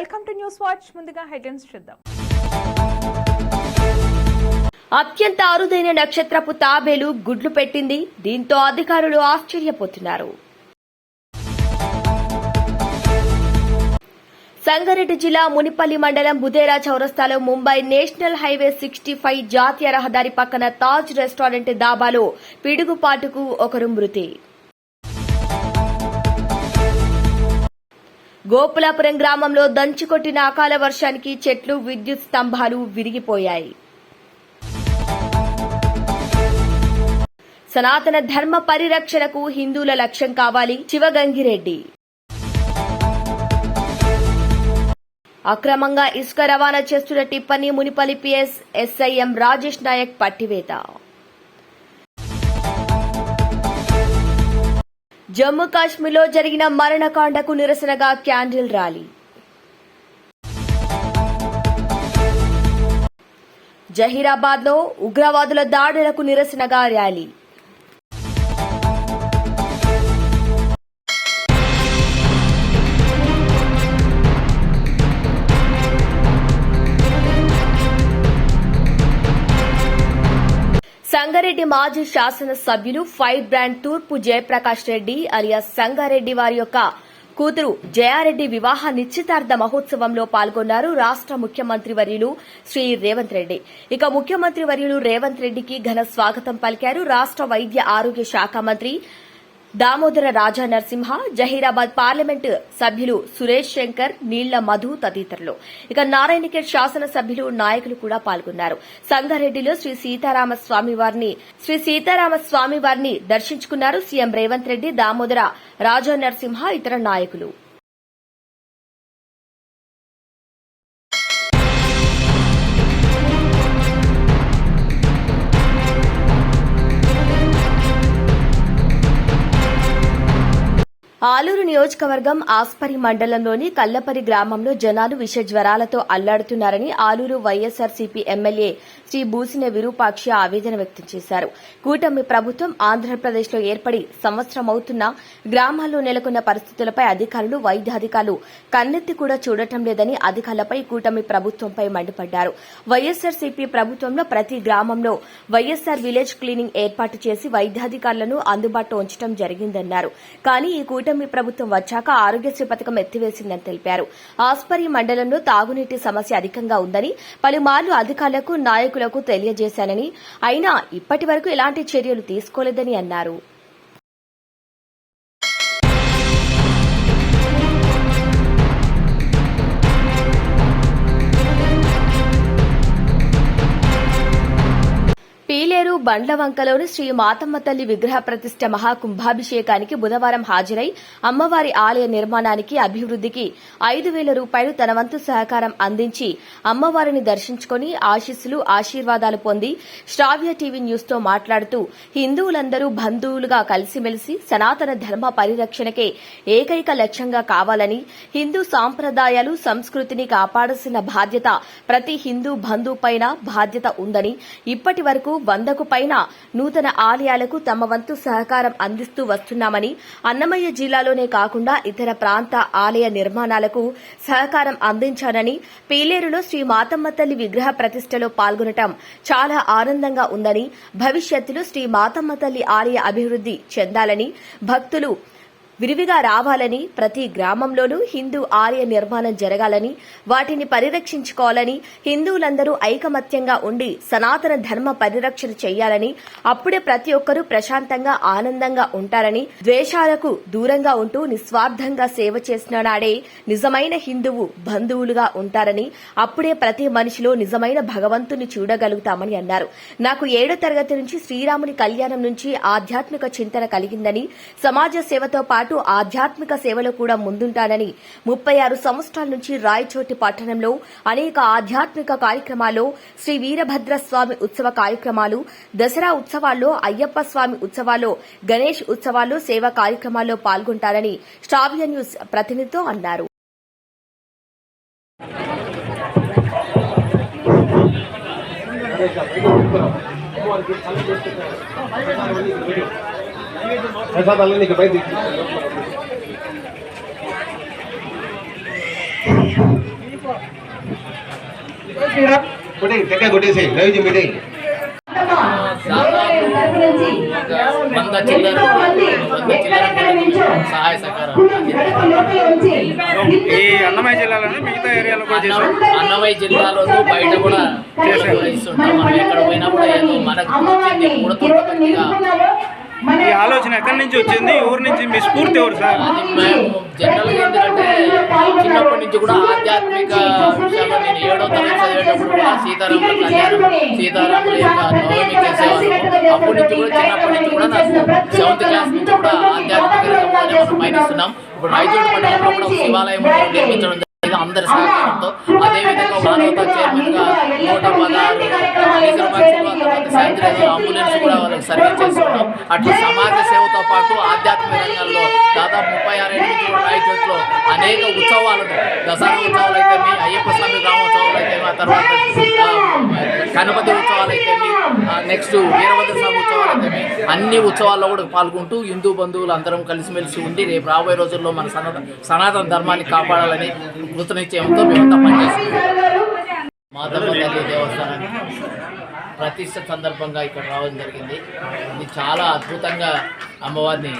Welcome to news watch. ముందుగా headlines చూద్దాం. అత్యంత అరుదైన నక్షత్రపు తాబేలు గుడ్లు పెట్టింది. దీంతో అధికారులు ఆశ్చర్యపోతున్నారు. సంగారెడ్డి జిల్లా మునిపల్లి మండలం బుదేరా చౌరస్తాలో Mumbai national highway sixty five జాతీయ రహదారి పక్కన తాజ్ రెస్టారెంట్ దాబాలో పిడుగుపాటుకు ఒకరు మృతి. గోపులాపురం గ్రామంలో దంచుకొట్టిన అకాల వర్షానికి చెట్లు విద్యుత్ స్తంభాలు విరిగిపోయాయి. సనాతన ధర్మ పరిరక్షణకు హిందువుల లక్ష్యం కావాలి శివగంగిరెడ్డి. అక్రమంగా ఇసుక రవాణా చేస్తున్న టిప్పని Munipalli PS S I M Rajesh Nayak పట్టివేత. Jammu కాశ్మీర్లో జరిగిన మరణకాండకు నిరసనగా క్యాండిల్ ర్యాలీ. జహీరాబాద్లో ఉగ్రవాదుల దాడులకు నిరసనగా ర్యాలీ. సంగారెడ్డి మాజీ శాసన సభ్యులు ఫైవ్ బ్రాండ్ తూర్పు జయప్రకాష్ రెడ్డి అలియాస్ సంగారెడ్డి వారి యొక్క కూతురు జయారెడ్డి వివాహ నిశ్చితార్థ మహోత్సవంలో పాల్గొన్నారు రాష్ట ముఖ్యమంత్రి వర్యులు శ్రీ రేవంత్ రెడ్డి. ఇక ముఖ్యమంత్రి వర్యులు రేవంత్ రెడ్డికి ఘన స్వాగతం పలికారు రాష్ట వైద్య ఆరోగ్య శాఖ మంత్రి దామోదర రాజా నరసింహ జహీరాబాద్ పార్లమెంట్ సభ్యులు సురేష్ శంకర్ నీళ్ళ మధు తదితరులు. ఇక నారాయణఖేడ్ శాసన సభ్యులు నాయకులు కూడా పాల్గొన్నారు. సంగారెడ్డిలో శ్రీ సీతారామ స్వామివారిని శ్రీ సీతారామ స్వామివారిని దర్శించుకున్నారు సీఎం రేవంత్ రెడ్డి దామోదర రాజా నరసింహ ఇతర నాయకులు. ఆలూరు నియోజకవర్గం ఆస్పరి మండలంలోని కల్లపరి గ్రామంలో జనాలు విష జ్వరాలతో అల్లాడుతున్నారని ఆలూరు వైఎస్సార్సీపీ ఎమ్మెల్యే శ్రీ బూసిన విరూపాక్షి ఆవేదన వ్యక్తం చేశారు. కూటమి ప్రభుత్వం ఆంధ్రప్రదేశ్లో ఏర్పడి సంవత్సరమవుతున్నా గ్రామాల్లో నెలకొన్న పరిస్థితులపై అధికారులు వైద్యాధికారులు కన్నెత్తి కూడా చూడటం లేదని అధికారులపై కూటమి ప్రభుత్వంపై మండిపడ్డారు. వైఎస్సార్సీపీ ప్రభుత్వంలో ప్రతి గ్రామంలో వైఎస్సార్ విలేజ్ క్లీనింగ్ ఏర్పాటు చేసి వైద్యాధికారులను అందుబాటులో ఉంచడం జరిగిందన్నారు. కానీ ఈ కూటమి ప్రభుత్వం వచ్చాక ఆరోగ్యశ్రీ పథకం ఎత్తివేసిందని తెలిపారు. ఆస్పరి మండలంలో తాగునీటి సమస్య అధికంగా ఉందని పలుమార్లు అధికారులకు నాయకులకు తెలియజేశానని అయినా ఇప్పటి వరకు ఎలాంటి చర్యలు తీసుకోలేదని అన్నారు. పీలేరు బండ్లవంకలోని శ్రీ మాతమ్మ తల్లి విగ్రహ ప్రతిష్ట మహాకుంభాభిషేకానికి బుధవారం హాజరై అమ్మవారి ఆలయ నిర్మాణానికి అభివృద్దికి ఐదు వేల రూపాయలు తన వంతు సహకారం అందించి అమ్మవారిని దర్శించుకుని ఆశీస్సులు ఆశీర్వాదాలు పొంది శ్రావ్య టీవీ న్యూస్తో మాట్లాడుతూ హిందువులందరూ బంధువులుగా కలిసిమెలిసి సనాతన ధర్మ పరిరక్షణకే ఏకైక లక్ష్యంగా కావాలని హిందూ సాంప్రదాయాలు సంస్కృతిని కాపాడాల్సిన బాధ్యత ప్రతి హిందూ బంధువుపైన బాధ్యత ఉందని ఇప్పటి వరకు వందకు పైన నూతన ఆలయాలకు తమ వంతు సహకారం అందిస్తూ వస్తున్నామని అన్నమయ్య జిల్లాలోనే కాకుండా ఇతర ప్రాంత ఆలయ నిర్మాణాలకు సహకారం అందించానని పీలేరులో శ్రీ మాతమ్మ తల్లి విగ్రహ ప్రతిష్టలో పాల్గొనటం చాలా ఆనందంగా ఉందని భవిష్యత్తులో శ్రీ మాతమ్మ తల్లి ఆలయ అభివృద్ది చెందాలని భక్తులు విరివిగా రావాలని ప్రతి గ్రామంలోనూ హిందూ ఆలయ నిర్మాణం జరగాలని వాటిని పరిరక్షించుకోవాలని హిందువులందరూ ఐకమత్యంగా ఉండి సనాతన ధర్మ పరిరక్షణ చేయాలని అప్పుడే ప్రతి ఒక్కరూ ప్రశాంతంగా ఆనందంగా ఉంటారని ద్వేషాలకు దూరంగా ఉంటూ నిస్వార్థంగా సేవ చేసిన నాడే నిజమైన హిందువు బంధువులుగా ఉంటారని అప్పుడే ప్రతి మనిషిలో నిజమైన భగవంతుని చూడగలుగుతామని అన్నారు. నాకు ఏడో తరగతి నుంచి శ్రీరాముని కళ్యాణం నుంచి ఆధ్యాత్మిక చింతన కలిగిందని సమాజ సేవతో పాటు ఆధ్యాత్మిక సేవలో కూడా ముందుంటానని ముప్పై ఆరు సంవత్సరాల నుంచి రాయచోటి పట్టణంలో అనేక ఆధ్యాత్మిక కార్యక్రమాల్లో శ్రీ వీరభద్ర స్వామి ఉత్సవ కార్యక్రమాలు దసరా ఉత్సవాల్లో అయ్యప్ప స్వామి ఉత్సవాల్లో గణేష్ ఉత్సవాల్లో సేవా కార్యక్రమాల్లో పాల్గొంటారని స్టావియా న్యూస్ ప్రతినిధితో అన్నారు. ప్రసాదాలు నీకు బయట శ్రీరామ్ కొట్టేయి టెక్క కొట్టేసి లైవ్ మీటింగ్ వంద చిల్లర సహాయ సహకారం ఈ అన్నమయ్య జిల్లాలోనే మిగతా ఏరియాలో కూడా అన్నమయ్య జిల్లాలో బయట కూడా ఇస్తుంటాం మనం ఎక్కడ పోయినా కూడా ఏదో మనకు కూడా ఈ ఆలోచన ఎక్కడి నుంచి వచ్చింది? ఊరు నుంచి మీ స్ఫూర్తి ఎవరు సార్? జనరల్గా ఎందుకంటే చిన్నప్పటి నుంచి కూడా ఆధ్యాత్మిక విషయాల్లో నేను ఏడో తరగతి చదివేటప్పుడు కూడా సీతారాముల కళ్యాణం సీతారాముల యొక్క నవమి చేసేవాళ్ళు అప్పటి నుంచి కూడా చిన్నప్పటి నుంచి కూడా నాకు సెవెంత్ క్లాస్ నుంచి కూడా ఆధ్యాత్మిక రంగంలోనే మనం పయనిస్తున్నాం. ఇప్పుడు రైతుడు మండలంలో కూడా ఒక శివాలయం నిర్మించడం జరిగింది అందరి సహకారంతో. అదేవిధంగా మానవతా చైర్మన్గా నూట పదహారు డీజిల్ అంబులెన్స్ కూడా వాళ్ళకి సర్వీస్ చేస్తున్నాం అట్లా సమాజ సేవతో పాటు ఆధ్యాత్మిక రంగంలో దాదాపు ముప్పై ఆరు ఏళ్ళ రాయచోట్లో అనేక ఉత్సవాలను దసరా ఉత్సవాలు అయితే అయ్యప్ప స్వామి గ్రామోత్సవాలు అయితే ఆ తర్వాత గణపతి ఉత్సవాలు అయితే నెక్స్ట్ వీరభద్ర స్వామి ఉత్సవాలు అయితే అన్ని ఉత్సవాల్లో కూడా పాల్గొంటూ హిందూ బంధువులు అందరం కలిసిమెలిసి ఉండి రేపు రాబోయే రోజుల్లో మన సనాతన సనాతన ధర్మాన్ని కాపాడాలని కృతనిశ్చయంతో మేమంతా పనిచేస్తున్నాం. మాధవ తల్లి దేవస్థానానికి. ప్రతిష్ట సందర్భంగా ఇక్కడ రావడం జరిగింది. ఇది చాలా అద్భుతంగా అమ్మవారిని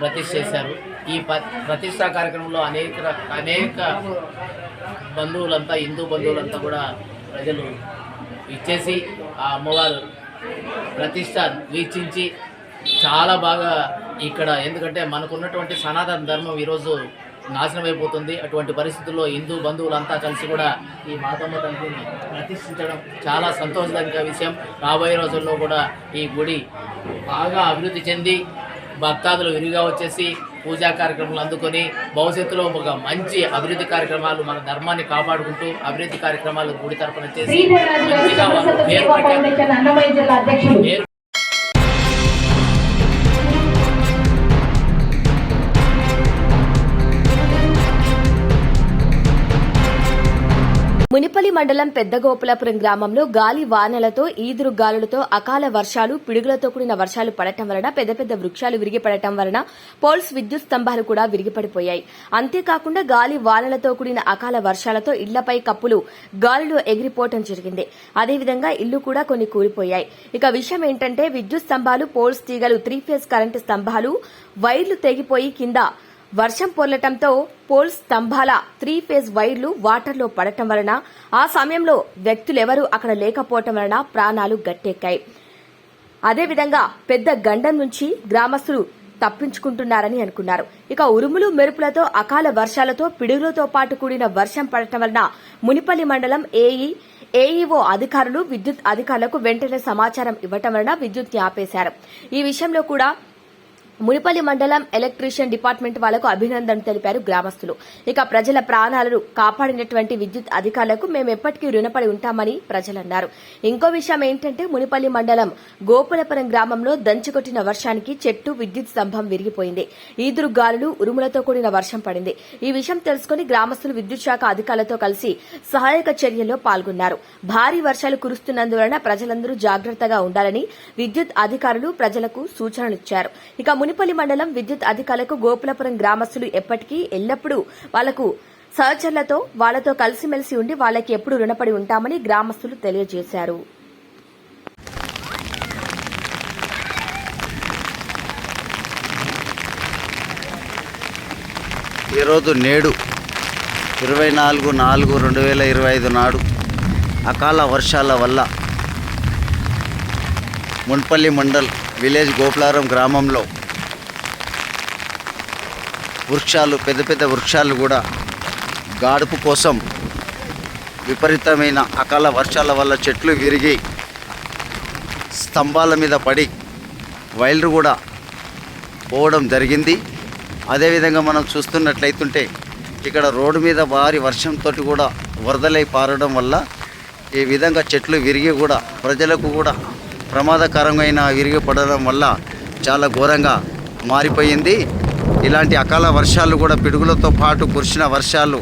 ప్రతిష్ట చేశారు. ఈ ప ప్రతిష్టా కార్యక్రమంలో అనేక అనేక బంధువులంతా హిందూ బంధువులంతా కూడా ప్రజలు ఇచ్చేసి ఆ అమ్మవారు ప్రతిష్ట వీక్షించి చాలా బాగా ఇక్కడ ఎందుకంటే మనకున్నటువంటి సనాతన ధర్మం ఈరోజు నాశనం అయిపోతుంది అటువంటి పరిస్థితుల్లో హిందూ బంధువులంతా కలిసి కూడా ఈ మాతమ్మ తల్లిని ప్రతిష్ఠించడం చాలా సంతోషదాయక విషయం. రాబోయే రోజుల్లో కూడా ఈ గుడి బాగా అభివృద్ధి చెంది భక్తాదులు విరిగా వచ్చేసి పూజా కార్యక్రమాలు అందుకొని భవిష్యత్తులో ఒక మంచి అభివృద్ధి కార్యక్రమాలు మన ధర్మాన్ని కాపాడుకుంటూ అభివృద్ధి కార్యక్రమాలు గుడి తరపున చేసి మంచిగా పేరు మునిపల్లి మండలం పెద్దగోపులపురం గ్రామంలో గాలి వానలతో ఈదురు గాలులతో అకాల వర్షాలు పిడుగులతో కూడిన వర్షాలు పడటం వలన పెద్ద పెద్ద వృక్షాలు విరిగిపడటం వలన పోల్స్ విద్యుత్ స్తంభాలు కూడా విరిగిపడిపోయాయి. అంతేకాకుండా గాలి వానలతో కూడిన అకాల వర్షాలతో ఇళ్ళపై కప్పులు గాలిలో ఎగిరిపోవటం జరిగింది. అదేవిధంగా ఇల్లు కూడా కొన్ని కూలిపోయాయి. ఇక విషయం ఏంటంటే విద్యుత్ స్తంభాలు పోల్స్ తీగలు త్రీ ఫేజ్ కరెంటు స్తంభాలు వైర్లు తెగిపోయి కింద వర్షం పొర్లటంతో పోల్ స్తంభాల త్రీ ఫేజ్ వైర్లు వాటర్లో పడటం వలన ఆ సమయంలో వ్యక్తులెవరూ అక్కడ లేకపోవటం వలన ప్రాణాలు గట్టెక్కాయి. అదేవిధంగా పెద్ద గండం నుంచి గ్రామస్తులు తప్పించుకుంటున్నారని అనుకున్నారు. ఇక ఉరుములు మెరుపులతో అకాల వర్షాలతో పిడుగులతో పాటు కూడిన వర్షం పడటం వలన మునిపల్లి మండలం ఏఈ ఏఈఓ అధికారులు విద్యుత్ అధికారులకు వెంటనే సమాచారం ఇవ్వటం వలన విద్యుత్ ఆపేశారు. ఈ విషయంలో కూడా మునిపల్లి మండలం ఎలక్ట్రీషియన్ డిపార్ట్మెంట్ వాళ్ళకు అభినందనలు తెలిపారు గ్రామస్తులు. ఇక ప్రజల ప్రాణాలను కాపాడినటువంటి విద్యుత్ అధికారులకు మేము ఎప్పటికీ రుణపడి ఉంటామని ప్రజలు అన్నారు ఇంకో విషయం ఏంటంటే మునిపల్లి మండలం గోపులపురం గ్రామంలో దంచుకొట్టిన వర్షానికి చెట్టు విద్యుత్ స్తంభం విరిగిపోయింది. ఈదురు గాలులు ఉరుములతో కూడిన వర్షం పడింది. ఈ విషయం తెలుసుకుని గ్రామస్తులు విద్యుత్ శాఖ అధికారులతో కలిసి సహాయక చర్యల్లో పాల్గొన్నారు. భారీ వర్షాలు కురుస్తున్నందువలన ప్రజలందరూ జాగ్రత్తగా ఉండాలని విద్యుత్ అధికారులు ప్రజలకు సూచనలిచ్చారు ఇక మునిపల్లి మండలం విద్యుత్ అధికారులకు గోపులపురం గ్రామస్తులు ఎప్పటికీ ఎల్లప్పుడూ వాళ్ళకు సహచరులతో వాళ్ళతో కలిసిమెలిసి ఉండి వాళ్ళకి ఎప్పుడు రుణపడి ఉంటామని గ్రామస్తులు తెలియజేశారు. ఈరోజు నేడు ఇరవై నాలుగు నాలుగు రెండు వేల ఇరవై ఐదు నాడు అకాల వర్షాల వల్ల మున్పల్లి మండల్ విలేజ్ గోపులారం గ్రామంలో వృక్షాలు పెద్ద పెద్ద వృక్షాలు కూడా గాడుపు కోసం విపరీతమైన అకాల వర్షాల వల్ల చెట్లు విరిగి స్తంభాల మీద పడి వైర్లు కూడా పోవడం జరిగింది. అదేవిధంగా మనం చూస్తున్నట్లయితుంటే ఇక్కడ రోడ్డు మీద భారీ వర్షంతో కూడా వరదలై పారడం వల్ల ఈ విధంగా చెట్లు విరిగి కూడా ప్రజలకు కూడా ప్రమాదకరమైన విరిగి పడడం వల్ల చాలా ఘోరంగా మారిపోయింది. ఇలాంటి అకాల వర్షాలు కూడా పిడుగులతో పాటు కురిసిన వర్షాలు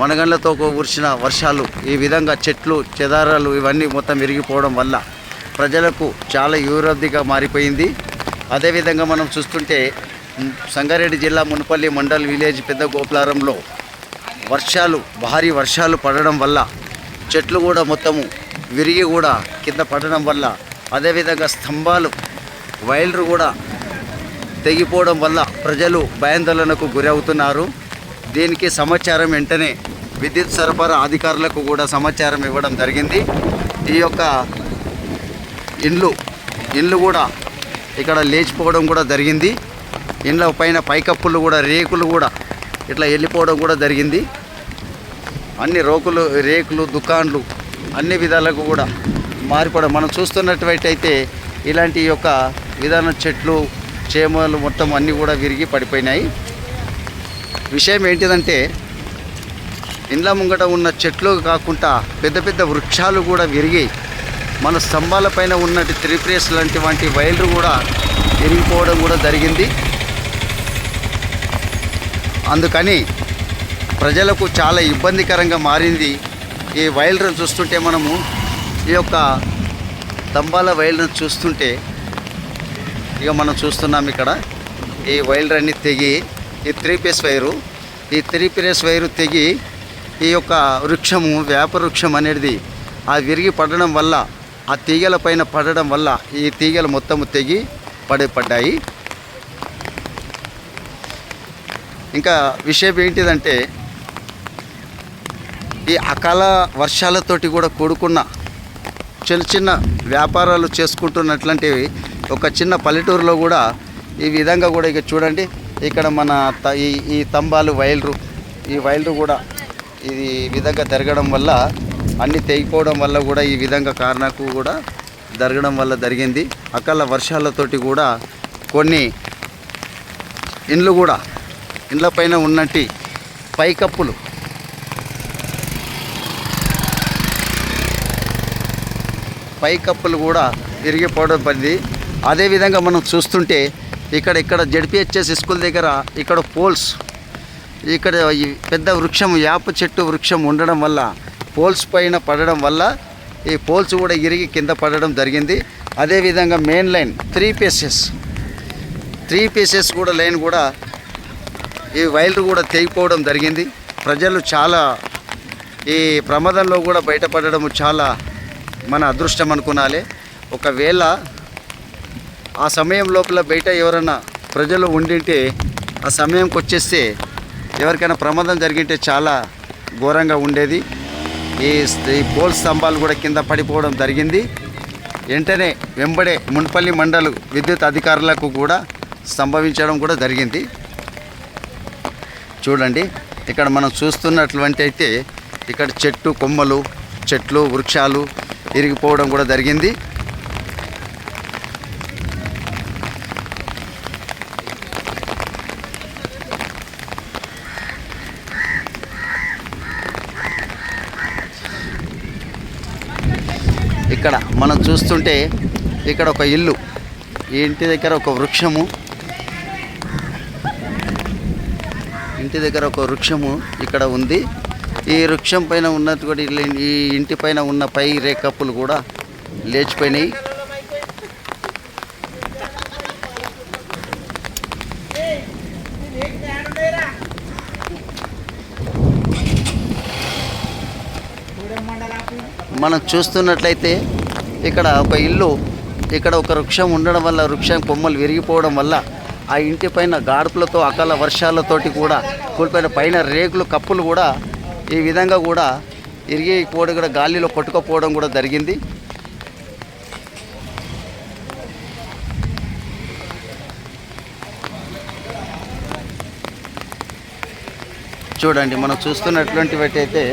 వనగండ్లతో కురిసిన వర్షాలు ఈ విధంగా చెట్లు చెదారాలు ఇవన్నీ మొత్తం విరిగిపోవడం వల్ల ప్రజలకు చాలా యూరబ్దిగా మారిపోయింది. అదేవిధంగా మనం చూస్తుంటే సంగారెడ్డి జిల్లా మునపల్లి మండల్ విలేజ్ పెద్ద గోపులారంలో వర్షాలు భారీ వర్షాలు పడడం వల్ల చెట్లు కూడా మొత్తము విరిగి కూడా కింద పడడం వల్ల అదేవిధంగా స్తంభాలు వైర్లు కూడా తెగిపోవడం వల్ల ప్రజలు భయాందోళనకు గురవుతున్నారు. దీనికి సమాచారం వెంటనే విద్యుత్ సరఫరా అధికారులకు కూడా సమాచారం ఇవ్వడం జరిగింది. ఈ యొక్క ఇండ్లు ఇండ్లు కూడా ఇక్కడ లేచిపోవడం కూడా జరిగింది. ఇండ్ల పైన పైకప్పులు కూడా రేకులు కూడా ఇట్లా వెళ్ళిపోవడం కూడా జరిగింది. అన్ని రోకులు రేకులు దుకాన్లు అన్ని విధాలకు కూడా మారిపోవడం. మనం చూస్తున్నట్టు అయితే ఇలాంటి యొక్క విధాన చెట్లు చేమలు మొత్తం అన్నీ కూడా విరిగి పడిపోయినాయి. విషయం ఏంటిదంటే ఇండ్ల ముంగట ఉన్న చెట్లు కాకుండా పెద్ద పెద్ద వృక్షాలు కూడా విరిగి మన స్తంభాల పైన ఉన్నటి త్రిప్రేస్ లాంటి వంటి వైర్లు కూడా విరిగిపోవడం కూడా జరిగింది. అందుకని ప్రజలకు చాలా ఇబ్బందికరంగా మారింది. ఈ వైర్లను చూస్తుంటే మనము ఈ యొక్క స్తంభాల వైర్లను చూస్తుంటే ఇక మనం చూస్తున్నాం ఇక్కడ ఈ వైల్డ్ అన్ని తెగి ఈ త్రీ పీస్ వైరు. ఈ త్రీ పీస్ వైరు తెగి ఈ యొక్క వృక్షము వేప వృక్షం అనేది ఆ విరిగి పడడం వల్ల ఆ తీగల పైన పడడం వల్ల ఈ తీగలు మొత్తము తెగి పడి పడ్డాయి. ఇంకా విషయం ఏంటిదంటే ఈ అకాల వర్షాలతోటి కూడా కూడుకున్న చిన్న చిన్న వ్యాపారాలు చేసుకుంటున్నట్లాంటివి ఒక చిన్న పల్లెటూరులో కూడా ఈ విధంగా కూడా ఇక చూడండి. ఇక్కడ మన త- ఈ ఈ తంబాలు వైర్లు ఈ వైర్లు కూడా ఇది ఈ విధంగా జరగడం వల్ల అన్ని తెగిపోవడం వల్ల కూడా ఈ విధంగా కారణకు కూడా జరగడం వల్ల జరిగింది. అకాల వర్షాలతోటి కూడా కొన్ని ఇండ్లు కూడా ఇండ్ల పైన ఉన్నట్టి పైకప్పులు పైకప్పులు కూడా విరిగిపోవడం పడింది అదేవిధంగా మనం చూస్తుంటే ఇక్కడ ఇక్కడ జడ్పిహెచ్ఎస్ స్కూల్ దగ్గర ఇక్కడ పోల్స్ ఇక్కడ ఈ పెద్ద వృక్షం యాప చెట్టు వృక్షం ఉండడం వల్ల పోల్స్ పైన పడడం వల్ల ఈ పోల్స్ కూడా ఇరిగి కింద పడడం జరిగింది. అదేవిధంగా main line three pieces three pieces కూడా లైన్ కూడా ఈ వైర్లు కూడా తెగిపోవడం జరిగింది. ప్రజలు చాలా ఈ ప్రమాదంలో కూడా బయటపడడం చాలా మన అదృష్టం అనుకునాలి ఒకవేళ ఆ సమయం లోపల బయట ఎవరైనా ప్రజలు ఉండింటే ఆ సమయంకి వచ్చేస్తే ఎవరికైనా ప్రమాదం జరిగింటే చాలా ఘోరంగా ఉండేది. ఈ ఈ పోల్ స్తంభాలు కూడా కింద పడిపోవడం జరిగింది. వెంటనే వెంబడే మున్పల్లి మండలు విద్యుత్ అధికారులకు కూడా సంభవించడం కూడా జరిగింది. చూడండి ఇక్కడ మనం చూస్తున్నటువంటి అయితే ఇక్కడ చెట్టు కొమ్మలు చెట్లు వృక్షాలు ఇరిగిపోవడం కూడా జరిగింది. ఇక్కడ మనం చూస్తుంటే ఇక్కడ ఒక ఇల్లు ఈ ఇంటి దగ్గర ఒక వృక్షము ఇంటి దగ్గర ఒక వృక్షము ఇక్కడ ఉంది. ఈ వృక్షం పైన ఉన్నటువంటి ఈ ఇంటి పైన ఉన్న పై రేఖప్పులు కూడా లేచిపోయినాయి. మనం చూస్తున్నట్లయితే ఇక్కడ ఒక ఇల్లు ఇక్కడ ఒక వృక్షం ఉండడం వల్ల వృక్షం కొమ్మలు విరిగిపోవడం వల్ల ఆ ఇంటి పైన గాడుపులతో అకాల వర్షాలతోటి కూడా కూలిపోయిన పైన రేకులు కప్పులు కూడా ఈ విధంగా కూడా ఇరిగిపోవడం కూడా గాలిలో కొట్టుకుపోవడం కూడా జరిగింది. చూడండి మనం చూస్తున్నటువంటివి అయితే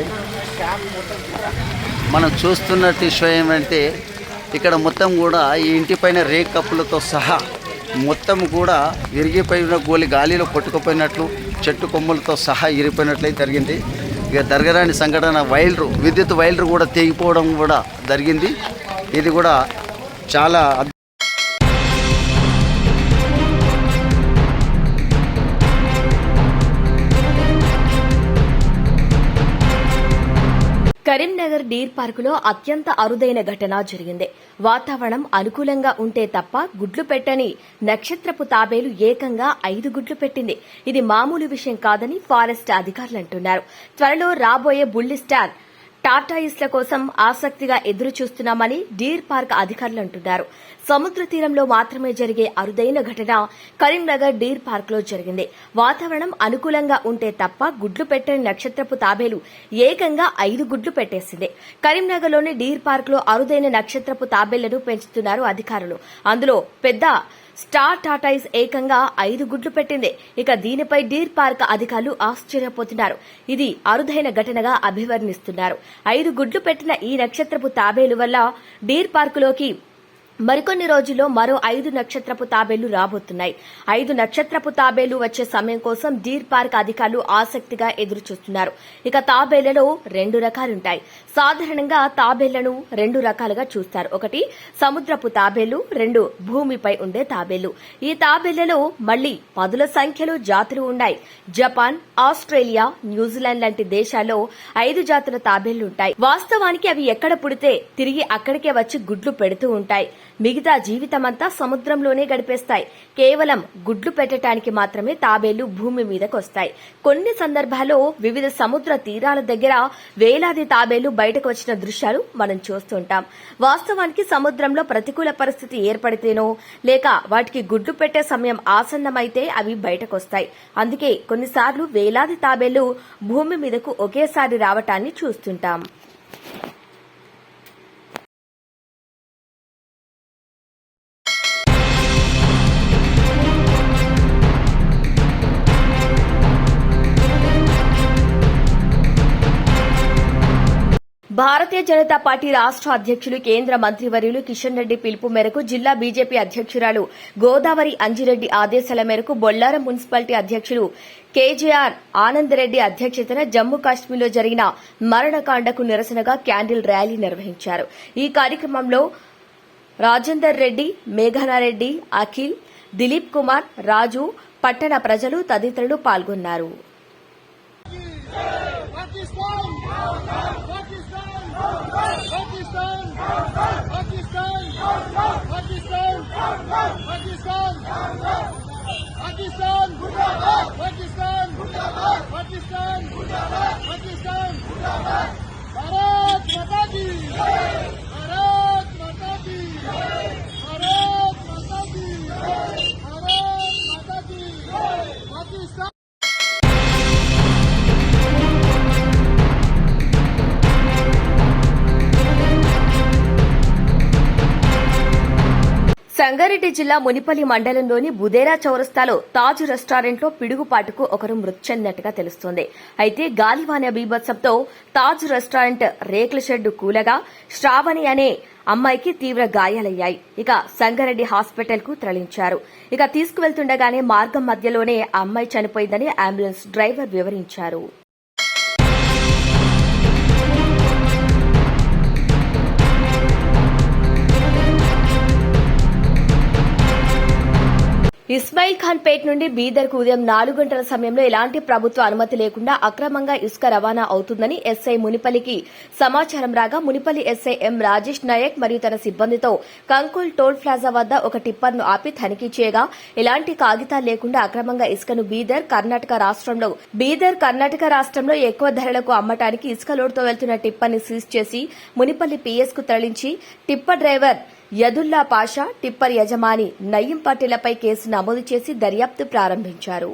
మనం చూస్తున్నట్టు విషయం ఏమంటే ఇక్కడ మొత్తం కూడా ఈ ఇంటి పైన రేక్ కప్పులతో సహా మొత్తం కూడా విరిగిపోయిన గోలి గాలిలో కొట్టుకుపోయినట్లు చెట్టు కొమ్ములతో సహా ఇరిగిపోయినట్లయితే జరిగింది. ఇక జరగరాని సంఘటన వైర్లు విద్యుత్ వైర్లు కూడా తెగిపోవడం కూడా జరిగింది. ఇది కూడా చాలా కరీంనగర్ డీర్ పార్కులో అత్యంత అరుదైన ఘటన జరిగింది. వాతావరణం అనుకూలంగా ఉంటే తప్ప గుడ్లు పెట్టని నక్షత్రపు తాబేలు ఏకంగా ఐదు గుడ్లు పెట్టింది. ఇది మామూలు విషయం కాదని ఫారెస్ట్ అధికారులు అంటున్నారు. త్వరలో రాబోయే బుల్లి స్టార్ టాటాయిస్ల కోసం ఆసక్తిగా ఎదురు చూస్తున్నామని డీర్ పార్క్ అధికారులు అంటున్నారు. సముద్ర తీరంలో మాత్రమే జరిగే అరుదైన ఘటన కరీంనగర్ డీర్ పార్క్లో జరిగింది. వాతావరణం అనుకూలంగా ఉంటే తప్ప గుడ్లు పెట్టని నక్షత్రపు తాబేలు ఏకంగా ఐదు గుడ్లు పెట్టేసింది. కరీంనగర్లోని డీర్ పార్క్లో అరుదైన నక్షత్రపు తాబేళ్ళను పెంచుతున్నారు అధికారులు. అందులో పెద్ద స్టార్ టాటాయిస్ ఏకంగా ఐదు గుడ్లు పెట్టింది. ఇక దీనిపై డీర్ పార్క్ అధికారులు ఆశ్చర్యపోతున్నారు. ఇది అరుదైన ఘటనగా అభివర్ణిస్తున్నారు. ఐదు గుడ్లు పెట్టిన ఈ నక్షత్రపు తాబేలు వల్ల డీర్ పార్కులోకి మరికొన్ని రోజుల్లో మరో ఐదు నక్షత్రపు తాబేళ్ళు రాబోతున్నాయి. ఐదు నక్షత్రపు తాబేళ్ళు వచ్చే సమయం కోసం డీర్ పార్క్ అధికారులు ఆసక్తిగా ఎదురుచూస్తున్నారు. ఇక తాబేళ్ళలో రెండు రకాలుంటాయి. సాధారణంగా తాబేళ్ళను రెండు రకాలుగా చూస్తారు. ఒకటి సముద్రపు తాబేళ్ళు రెండు భూమిపై ఉండే తాబేళ్ళు. ఈ తాబేళ్ళలో మళ్ళీ పదుల సంఖ్యలో జాతులు ఉన్నాయి. జపాన్ ఆస్ట్రేలియా న్యూజిలాండ్ లాంటి దేశాల్లో ఐదు జాతుల తాబేళ్ళుంటాయి. వాస్తవానికి అవి ఎక్కడ పుడితే తిరిగి అక్కడికే వచ్చి గుడ్లు పెడుతూ ఉంటాయి. మిగతా జీవితమంతా సముద్రంలోనే గడిపేస్తాయి. కేవలం గుడ్లు పెట్టడానికి మాత్రమే తాబేళ్ళు భూమి మీదకొస్తాయి. కొన్ని సందర్భాల్లో వివిధ సముద్ర తీరాల దగ్గర వేలాది తాబేళ్ళు బయటకు వచ్చిన దృశ్యాలు మనం చూస్తుంటాం. వాస్తవానికి సముద్రంలో ప్రతికూల పరిస్థితి ఏర్పడితేనో లేక వాటికి గుడ్లు పెట్టే సమయం ఆసన్నమైతే అవి బయటకొస్తాయి. అందుకే కొన్నిసార్లు వేలాది తాబేళ్ళు భూమి మీదకు ఒకేసారి రావటాన్ని చూస్తుంటాం. భారతీయ జనతా పార్టీ రాష్ట అధ్యక్షులు కేంద్ర మంత్రివర్యులు కిషన్ రెడ్డి పిలుపు మేరకు జిల్లా బీజేపీ అధ్యక్షురాలు గోదావరి అంజిరెడ్డి ఆదేశాల మేరకు బొల్లారం మున్సిపాలిటీ అధ్యక్షులు కేజీఆర్ ఆనందరెడ్డి అధ్యక్షతన జమ్మూ కాశ్మీర్లో జరిగిన మరణకాండకు నిరసనగా క్యాండిల్ ర్యాలీ నిర్వహించారు. ఈ కార్యక్రమంలో రాజేందర్ రెడ్డి మేఘనారెడ్డి అఖిల్ దిలీప్ కుమార్ రాజు పట్టణ ప్రజలు తదితరులు పాల్గొన్నారు. पाकिस्तान पाकिस्तान पाकिस्तान पाकिस्तान पाकिस्तान भारत माता की సంగారెడ్డి జిల్లా మునిపల్లి మండలంలోని బుదేరా చౌరస్తాలో తాజ్ రెస్టారెంట్లో పిడుగుపాటుకు ఒకరు మృతి చెందినట్టుగా తెలుస్తోంది. అయితే గాలివాన బీభత్సంతో తాజ్ రెస్టారెంట్ రేకుల షెడ్డు కూలగా శ్రావణి అనే అమ్మాయికి తీవ్ర గాయాలయ్యాయి. ఇక సంగారెడ్డి హాస్పిటల్కు తరలించారు. ఇక తీసుకువెళ్తుండగానే మార్గం మధ్యలోనే అమ్మాయి చనిపోయిందని అంబులెన్స్ డ్రైవర్ వివరించారు. ఇస్మాయిల్ ఖాన్ పేట్ నుండి బీదర్కు ఉదయం నాలుగు గంటల సమయంలో ఎలాంటి ప్రభుత్వ అనుమతి లేకుండా అక్రమంగా ఇసుక రవాణా అవుతుందని ఎస్ఐ మునిపల్లికి సమాచారం రాగా మునిపల్లి ఎస్ఐ ఎం రాజేష్ నాయక్ మరియు తన సిబ్బందితో కంకుల్ టోల్ ప్లాజా వద్ద ఒక టిప్పర్ను ఆపి తనిఖీ చేయగా ఎలాంటి కాగితాలు లేకుండా అక్రమంగా ఇసుకను బీదర్ కర్ణాటక రాష్ట్రంలో బీదర్ కర్ణాటక రాష్ట్రంలో ఎక్కువ ధరలకు అమ్మటానికి ఇసుక లోడ్తో వెళ్తున్న టిప్పర్ని సీజ్ చేసి మునిపల్లి పీఎస్కు తరలించి tipper driver Yadulla Pasha tipper యజమాని నయీం పటేలపై కేసు నమోదు చేసి దర్యాప్తు ప్రారంభించారు.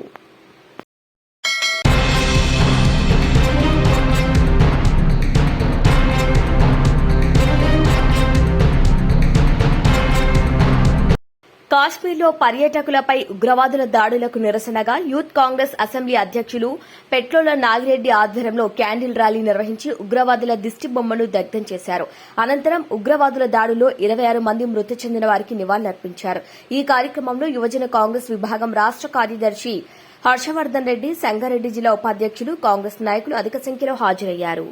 కాశ్మీర్లో పర్యాటకులపై ఉగ్రవాదుల దాడులకు నిరసనగా యూత్ కాంగ్రెస్ అసెంబ్లీ అధ్యక్షులు పెట్రోల నాగిరెడ్డి ఆధ్వర్యంలో క్యాండిల్ ర్యాలీ నిర్వహించి ఉగ్రవాదుల దిష్టి బొమ్మను దగ్ధం చేశారు. అనంతరం ఉగ్రవాదుల దాడుల్లో ఇరవై ఆరు మంది మృతి చెందిన వారికి నివాళులర్పించారు. ఈ కార్యక్రమంలో యువజన కాంగ్రెస్ విభాగం రాష్ట కార్యదర్శి హర్షవర్దన్ రెడ్డి సంగారెడ్డి జిల్లా ఉపాధ్యక్షులు కాంగ్రెస్ నాయకులు అధిక సంఖ్యలో హాజరయ్యారు.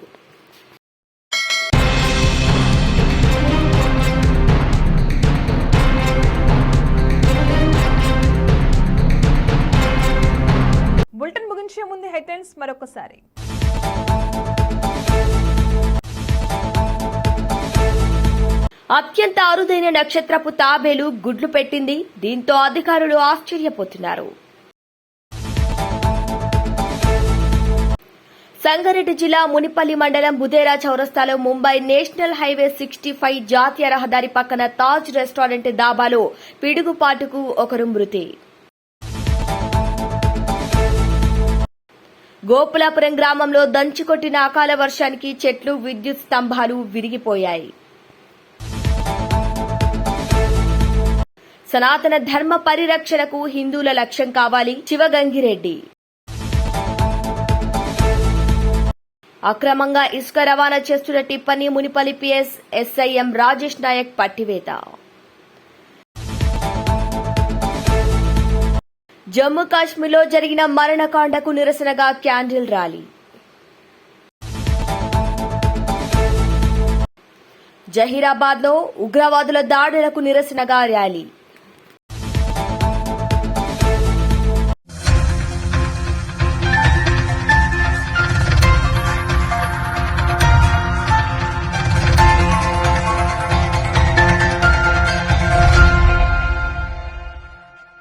బులెటిన్ ముందు హెడ్లైన్స్ మరొకసారి. అత్యంత అరుదైన నక్షత్రపు తాబేలు గుడ్లు పెట్టింది దీంతో అధికారులు ఆశ్చర్యపోతున్నారు. సంగారెడ్డి జిల్లా మునిపల్లి మండలం బుదేరా చౌరస్తాలో Mumbai national highway sixty five జాతీయ రహదారి పక్కన తాజ్ రెస్టారెంట్ దాబాలో పిడుగుపాటుకు ఒకరు మృతి. గోపులాపురం గ్రామంలో దంచుకొట్టిన అకాల వర్షానికి చెట్లు విద్యుత్ స్తంభాలు విరిగిపోయాయి. సనాతన ధర్మ పరిరక్షణకు హిందువుల లక్ష్యం కావాలి శివగంగిరెడ్డి. అక్రమంగా ఇసుక రవాణా చేస్తున్న టిప్పని Munipalli PS SI M Rajesh Nayak పట్టివేత. Jammu కాశ్మీర్లో జరిగిన మరణకాండకు నిరసనగా క్యాండిల్ ర్యాలీ. జహీరాబాద్లో ఉగ్రవాదుల దాడులకు నిరసనగా ర్యాలీ.